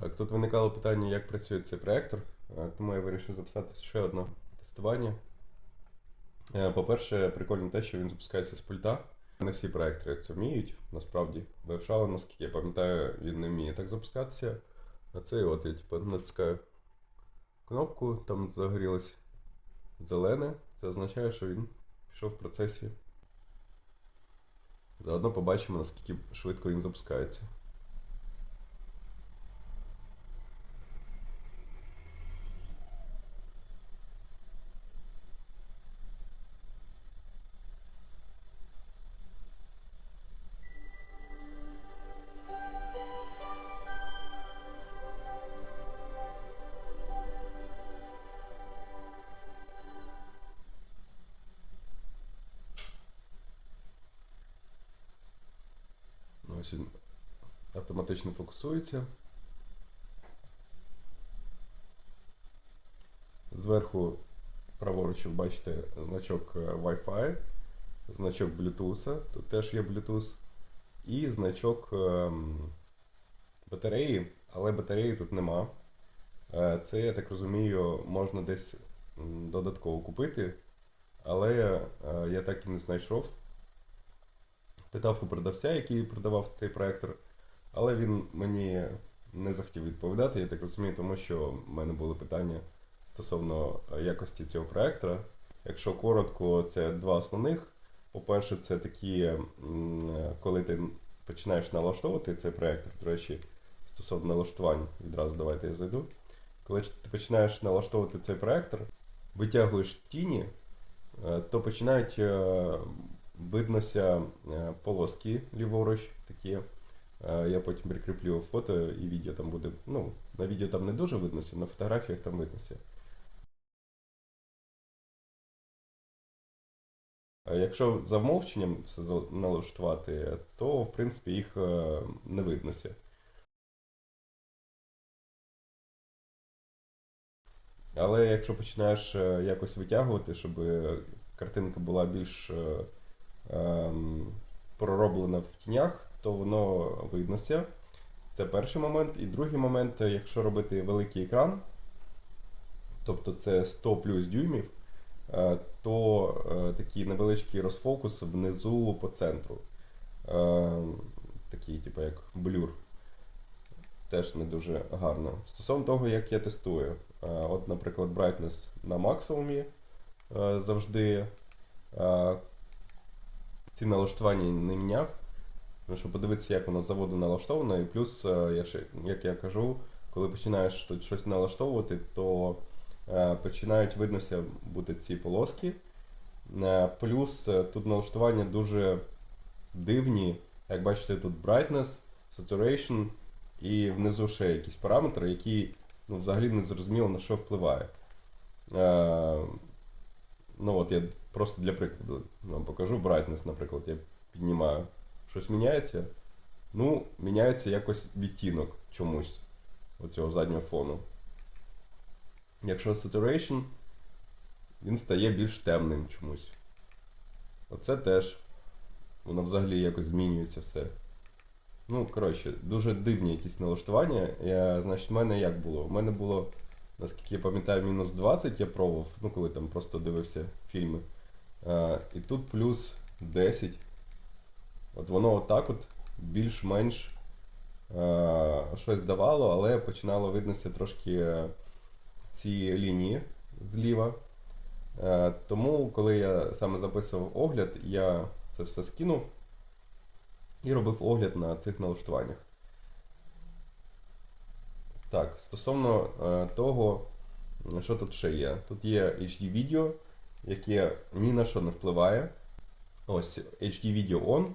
Так, тут виникало питання, як працює цей проектор, Е, тому я вирішив записати ще одне тестування. Е, По-перше, прикольно те, що він запускається з пульта. Не всі проектори це вміють, насправді. Вебшала, наскільки я пам'ятаю, він не вміє так запускатися. А цей от я типу, натискаю кнопку, там загорілось зелене. Це означає, що він пішов в процесі. Заодно побачимо, наскільки швидко він запускається. Ось він автоматично фокусується. Зверху праворуч ви бачите значок е, Wi-Fi, значок Bluetooth, тут теж є Bluetooth, і значок ем, батареї, але батареї тут нема. Е, Це, я так розумію, можна десь додатково купити, але е, я так і не знайшов. Питав у продавця, який продавав цей проектор, але він мені не захотів відповідати, я так розумію, тому що в мене були питання стосовно е, якості цього проектора. Якщо коротко, це два основних. По-перше, це такі, е, коли ти починаєш налаштовувати цей проектор, до речі, стосовно налаштувань, відразу давайте я зайду. Коли ти починаєш налаштовувати цей проектор, витягуєш тіні, е, то починають виднося е, полоски ліворуч такі. Е, Я потім прикріплю фото і відео там буде. Ну, на відео там не дуже виднося, на фотографіях там виднося. Якщо за вмовченням все налаштувати, то в принципі їх е, не виднося. Але якщо починаєш якось витягувати, щоб картинка була більш ем, пророблена в тінях, то воно виднося. Це перший момент. І другий момент, е, якщо робити великий екран, тобто це 100 плюс дюймів, е, то е, такий невеличкий розфокус внизу по центру. Е, Такий, типу, як блюр. Теж не дуже гарно. Стосовно того, як я тестую. От, наприклад, brightness на максимумі завжди. Ці налаштування не міняв. Щоб подивитися, як воно заводу налаштовано. І плюс, е, я ще, як я кажу, коли починаєш тут щось налаштовувати, то е, починають виднося бути ці полоски. Е, Плюс тут налаштування дуже дивні. Як бачите, тут brightness, saturation і внизу ще якісь параметри, які ну, взагалі не зрозуміло на що впливає. Ну от я просто для прикладу вам покажу brightness, наприклад, я піднімаю. Щось міняється? Ну, міняється якось відтінок чомусь оцього заднього фону. Якщо saturation, він стає більш темним чомусь. Оце теж. Воно взагалі якось змінюється все. Ну, коротше, дуже дивні якісь налаштування. Я, значить, в мене як було? У мене було, наскільки я пам'ятаю, мінус 20 я пробував, ну коли там просто дивився фільми. А, і тут плюс 10. От воно отак от більш-менш е, щось давало, але починало виднося трошки е, ці лінії зліва. Е, тому, коли я саме записував огляд, я це все скинув і робив огляд на цих налаштуваннях. Так, стосовно е, того, що тут ще є. Тут є HD відео, яке ні на що не впливає. Ось HD відео on,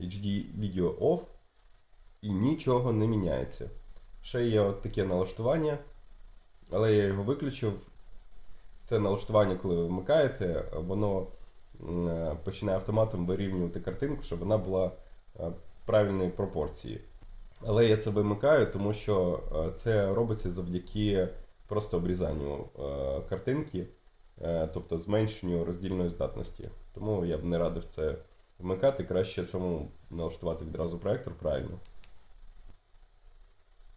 HD відео off, і нічого не міняється. Ще є от таке налаштування, але я його виключив. Це налаштування, коли ви вмикаєте, воно починає автоматом вирівнювати картинку, щоб вона була е, правильної пропорції. Але я це вимикаю, тому що е, це робиться завдяки просто обрізанню е, картинки, тобто зменшенню роздільної здатності. Тому я б не радив це вмикати, краще самому налаштувати відразу проектор правильно.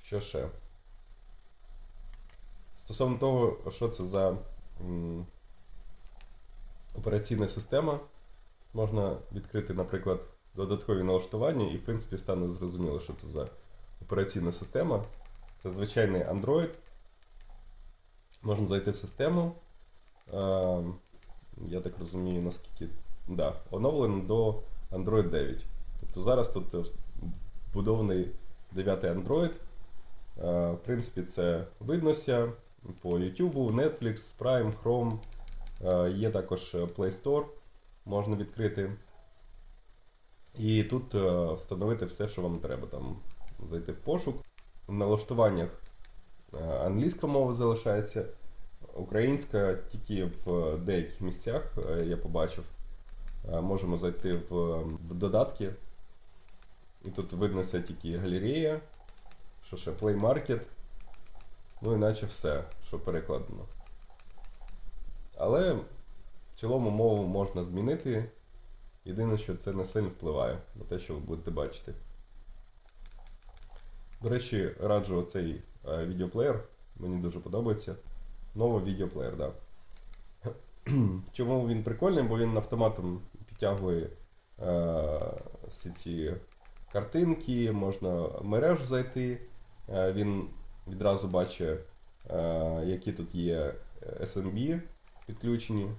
Що ще? Стосовно того, що це за операційна система, можна відкрити, наприклад, додаткові налаштування, і в принципі стане зрозуміло, що це за операційна система. Це звичайний Android. Можна зайти в систему. Е, я так розумію, наскільки. Да, оновлено до Android 9. Тобто зараз тут е, вбудований 9 Android. Е, В принципі, це виднося по YouTube, Netflix, Prime, Chrome. Е, Є також Play Store, можна відкрити. І тут встановити все, що вам треба. Там зайти в пошук. В налаштуваннях англійська мова залишається, українська тільки в деяких місцях е, я побачив. Е, Можемо зайти в, в додатки. І тут виднося тільки галерея, що ще Play Market. Ну, іначе все, що перекладено. Але в цілому мову можна змінити. Єдине, що це не сильно впливає на те, що ви будете бачити. До речі, раджу цей е, відеоплеєр. Мені дуже подобається. Новий відеоплеєр. Да. Чому він прикольний? Бо він автоматом підтягує е, всі ці картинки, можна в мережу зайти. Е, він відразу бачить, е, які тут є SMB підключені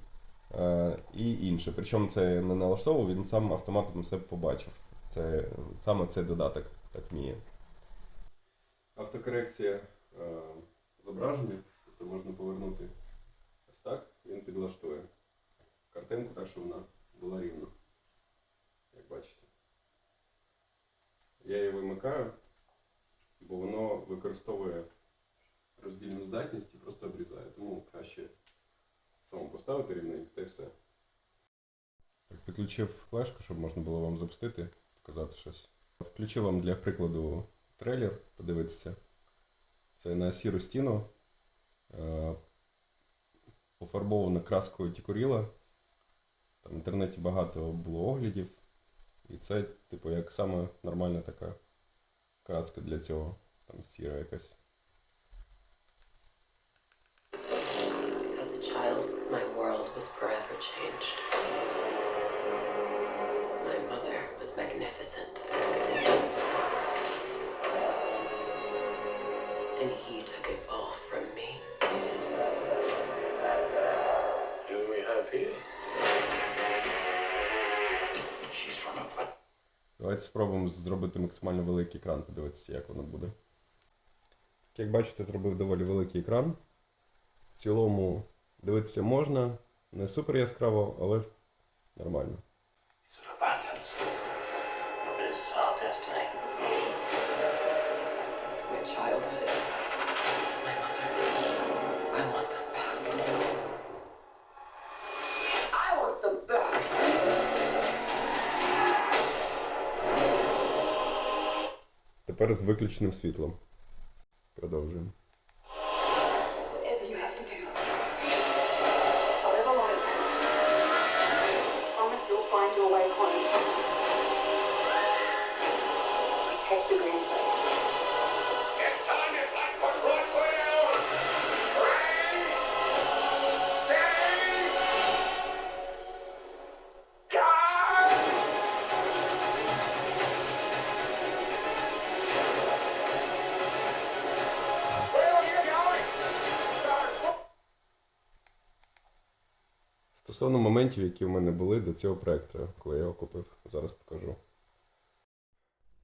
е, і інше. Причому це не налаштовував, він сам автоматом все побачив. Це саме цей додаток так вміє. Автокорекція е, зображення, тобто можна повернути ось так, він підлаштує картинку так, щоб вона була рівна. Як бачите. Я її вимикаю, бо воно використовує роздільну здатність і просто обрізає. Тому краще самому поставити рівненько та й все. Так, підключив флешку, щоб можна було вам запустити, показати щось. Включив вам для прикладу трейлер, подивитися. Це на сіру стіну. Е, Пофарбовано краскою Тікуріла. Там в інтернеті багато було оглядів. І це, типу, як саме нормальна така краска для цього. Там сіра якась. As was forever changed. My mother was magnificent. Давайте спробуємо зробити максимально великий екран, подивитися, як воно буде. Як бачите, зробив доволі великий екран. В цілому дивитися можна, не супер яскраво, але нормально. Тепер з виключеним світлом. Продовжуємо. Моментів, які в мене були до цього проекту, коли я його купив, зараз покажу.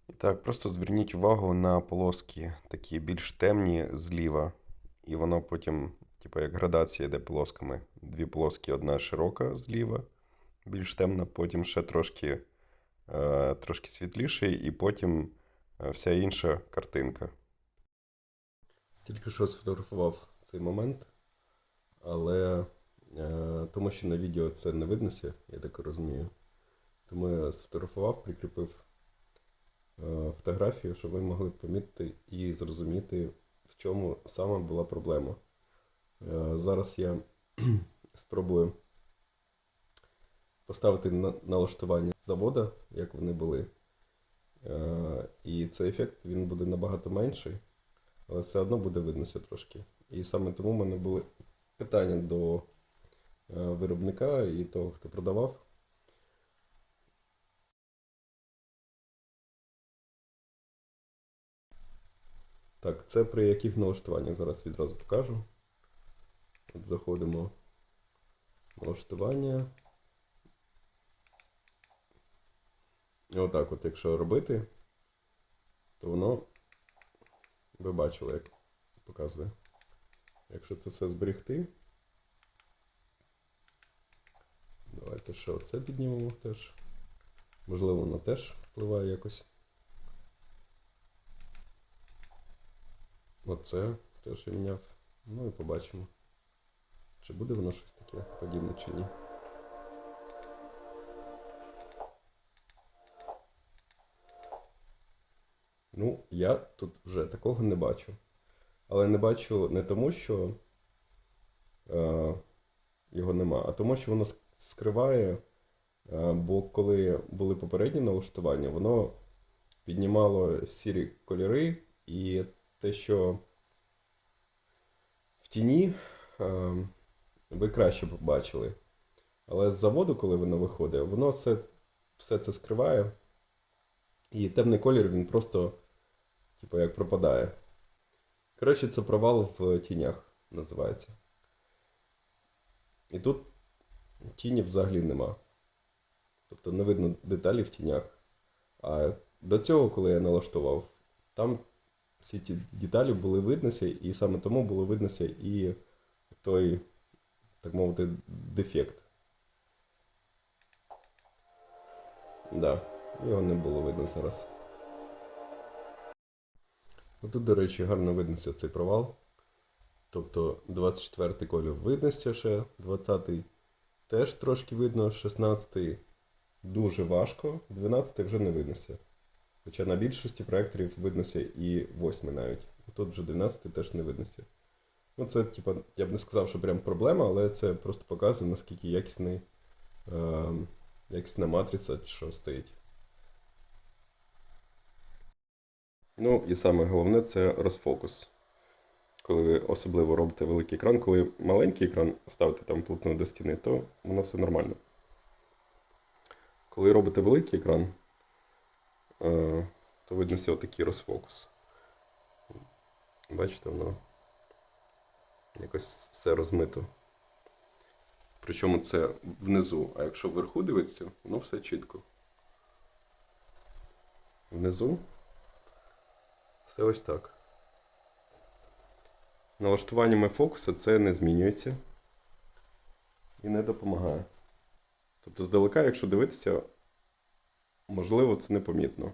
І так, просто зверніть увагу на полоски, такі більш темні зліва. І воно потім, типу, як градація йде полосками. Дві полоски, одна широка зліва, більш темна, потім ще трошки, е, трошки світліший, і потім е, вся інша картинка. Тільки що сфотографував цей момент, але тому що на відео це не виднося, я так розумію. Тому я сфотографував, прикріпив е, фотографію, щоб ви могли помітити і зрозуміти, в чому саме була проблема. Е, зараз я спробую поставити на налаштування завода, як вони були. Е, і цей ефект він буде набагато менший. але все одно буде виднося трошки. І саме тому в мене були питання до е, виробника і того, хто продавав. Так, це при яких налаштуваннях зараз відразу покажу. От заходимо в налаштування. Отак, от, якщо робити, то воно ви бачили, як показує. Якщо це все зберегти. Давайте ще оце піднімемо теж. Можливо, воно теж впливає якось. Оце теж я міняв. Ну і побачимо. Чи буде воно щось таке подібне чи ні. Ну, я тут вже такого не бачу. Але не бачу не тому, що е, його нема, а тому, що воно скриває. Е, бо коли були попередні налаштування, воно піднімало сірі кольори і те, що в тіні е, ви краще побачили. Але з заводу, коли воно виходить, воно все, все це скриває. І темний колір він просто, типу, як пропадає. Коротше, це провал в тінях називається. І тут тіні взагалі нема. Тобто не видно деталі в тінях. А до цього, коли я налаштував, там всі ті деталі були виднося, і саме тому було виднося і той, так мовити, дефект. Да, його не було видно зараз. Ну, Тут, до речі, гарно виднося цей провал. Тобто 24-й колір виднося ще, 20-й теж трошки видно, 16-й дуже важко, 12-й вже не виднося. Хоча на більшості проекторів виднося і 8 навіть. Тут вже 12 теж не виднося. Ну, це, типа, я б не сказав, що прям проблема, але це просто показує, наскільки якісний, е, якісна матриця, що стоїть. Ну і саме головне це розфокус. Коли ви особливо робите великий екран, коли маленький екран ставите там плотно до стіни, то воно все нормально. Коли робите великий екран, е, то видно такий розфокус. Бачите, воно якось все розмито. Причому це внизу, а якщо вверху дивитися, воно все чітко. Внизу все ось так. Налаштуваннями фокусу це не змінюється і не допомагає. Тобто, здалека, якщо дивитися, можливо, це непомітно.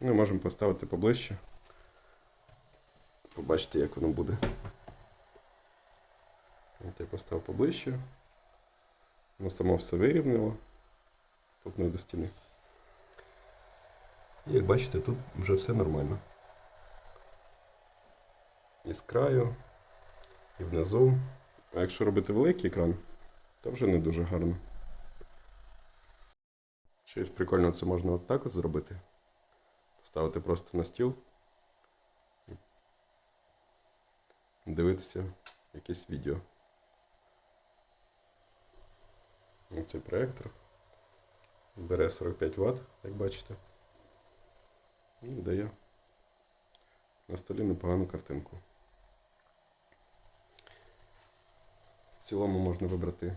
Ми можемо поставити поближче. Побачите, як воно буде. От я поставив поближче. Воно само все вирівняло. Тут не до стіни. Як бачите, тут вже все нормально. І з краю, і внизу. А якщо робити великий екран, то вже не дуже гарно. Щось прикольно це можна от так от зробити. Поставити просто на стіл. Дивитися якесь відео. Оцей проектор. Бере 45 Вт, як бачите. І дає на столі непогану картинку. Цілому можна вибрати.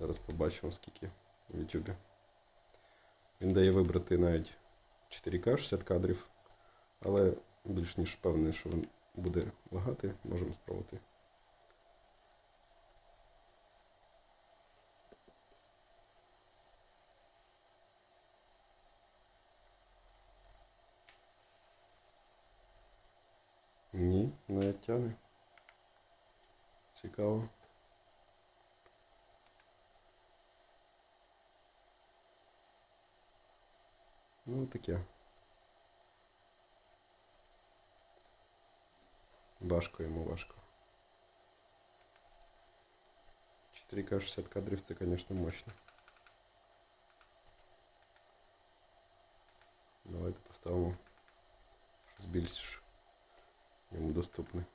Зараз побачимо скільки в YouTube. Він дає вибрати навіть 4К 60 кадрів, але більш ніж впевнений, що він буде лагати, можемо спробувати. Цікаво. Ну, таке. Важко йому важко. 4К 60 кадрів це, звісно, мощно. Давайте поставимо більш йому доступний.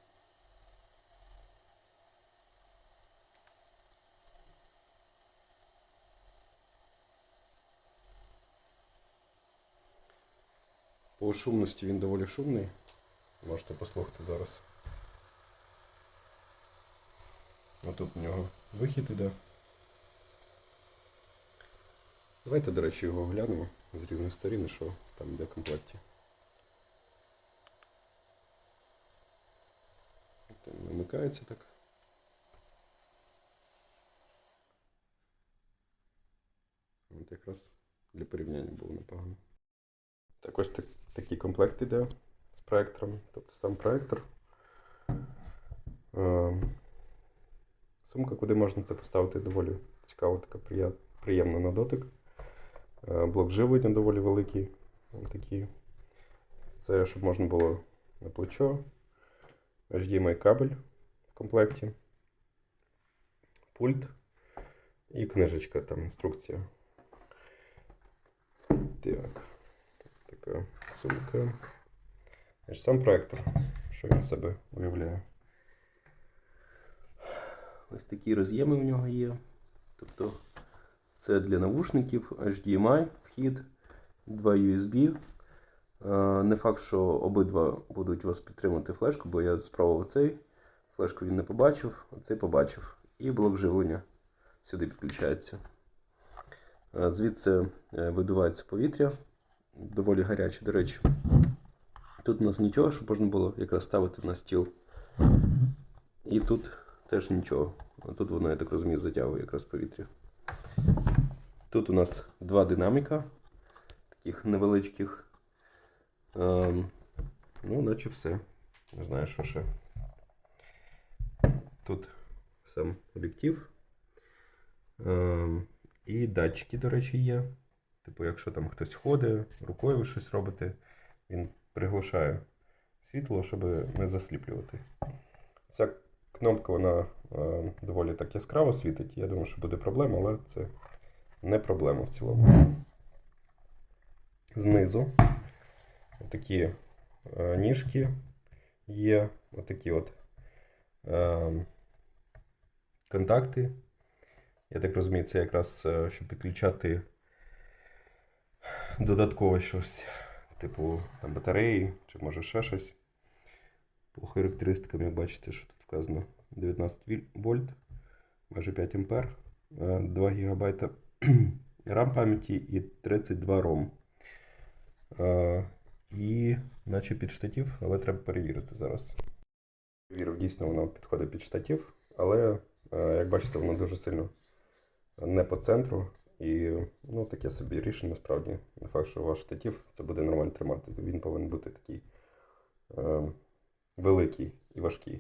По шумності він доволі шумний. Можете послухати зараз. Отут у нього вихід іде. Давайте, до речі, його оглянемо з різних сторін, і що там йде в комплекті. Там вимикається так. От якраз для порівняння було непогано. Так ось так, такий комплект іде з проектором, тобто сам проектор. Е, Сумка, куди можна це поставити, доволі цікава, така приємна на дотик. Е, Блок живлення доволі великий. Такі. Це щоб можна було на плечо. HDMI кабель в комплекті. Пульт і книжечка, там інструкція. Так. Така сумка. Значить, Сам проектор, що він себе уявляє. Ось такі роз'єми в нього є. Тобто це для навушників, HDMI вхід, два USB. Е, Не факт, що обидва будуть вас підтримувати флешку, бо я спробував цей. Флешку він не побачив, а цей побачив. І блок живлення сюди підключається. Е, Звідси е, видувається повітря. Доволі гаряче, до речі. Тут у нас нічого, щоб можна було якраз ставити на стіл. І тут теж нічого. А тут воно, я так розумію, затягує якраз повітря. Тут у нас два динаміка, таких невеличких. Ем, ну, наче все. Не знаю, що ще. Тут сам об'єктив. Ем, і датчики, до речі, є. Типу, якщо там хтось ходить, рукою щось робите, він приглушає світло, щоб не засліплювати. Ця кнопка вона е, доволі так яскраво світить. Я думаю, що буде проблема, але це не проблема в цілому. Знизу такі е, ніжки є, отакі от е, контакти. Я так розумію, це якраз е, щоб підключати додатково щось, типу там, батареї, чи може ще щось. По характеристикам, як бачите, що тут вказано 19 вольт, майже 5 ампер, е, 2 ГБ RAM пам'яті і 32 ROM. Е, І наче під штатив, але треба перевірити зараз. Вірив, дійсно воно підходить під штатив, але, е, як бачите, воно дуже сильно не по центру. І ну, таке собі рішення насправді. Не факт, що ваш штатив це буде нормально тримати. Він повинен бути такий е, великий і важкий.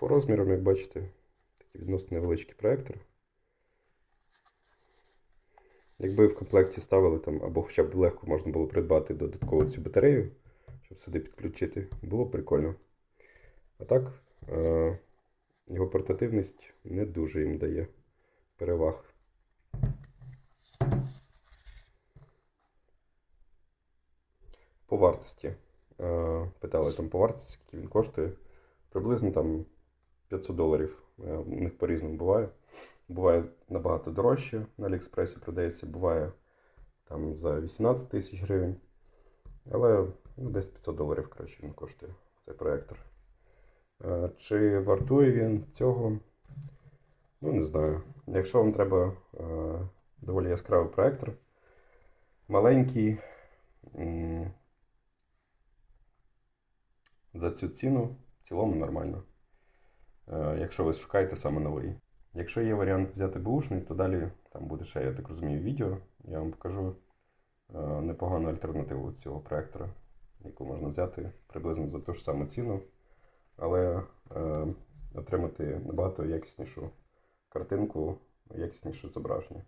По розмірам, як бачите, такий відносно невеличкий проектор. Якби в комплекті ставили там, або хоча б легко можна було придбати додатково цю батарею, щоб сюди підключити, було б прикольно. А так, е, його портативність не дуже їм дає переваг. По вартості. Е, Питали там по вартості, скільки він коштує. Приблизно там 500 доларів. Е, У них по-різному буває. Буває набагато дорожче на Аліекспресі продається, буває там за 18 тисяч гривень. Але ну, десь 500 доларів коротше, він коштує цей проектор. Е, Чи вартує він цього? Ну, не знаю. Якщо вам треба е, доволі яскравий проектор, маленький, за цю ціну в цілому нормально. Е, якщо ви шукаєте саме новий. Якщо є варіант взяти бушний, то далі там буде ще, я так розумію, відео. Я вам покажу е, непогану альтернативу цього проектора, яку можна взяти приблизно за ту ж саму ціну, але е, отримати набагато якіснішу картинку, якісніше зображення.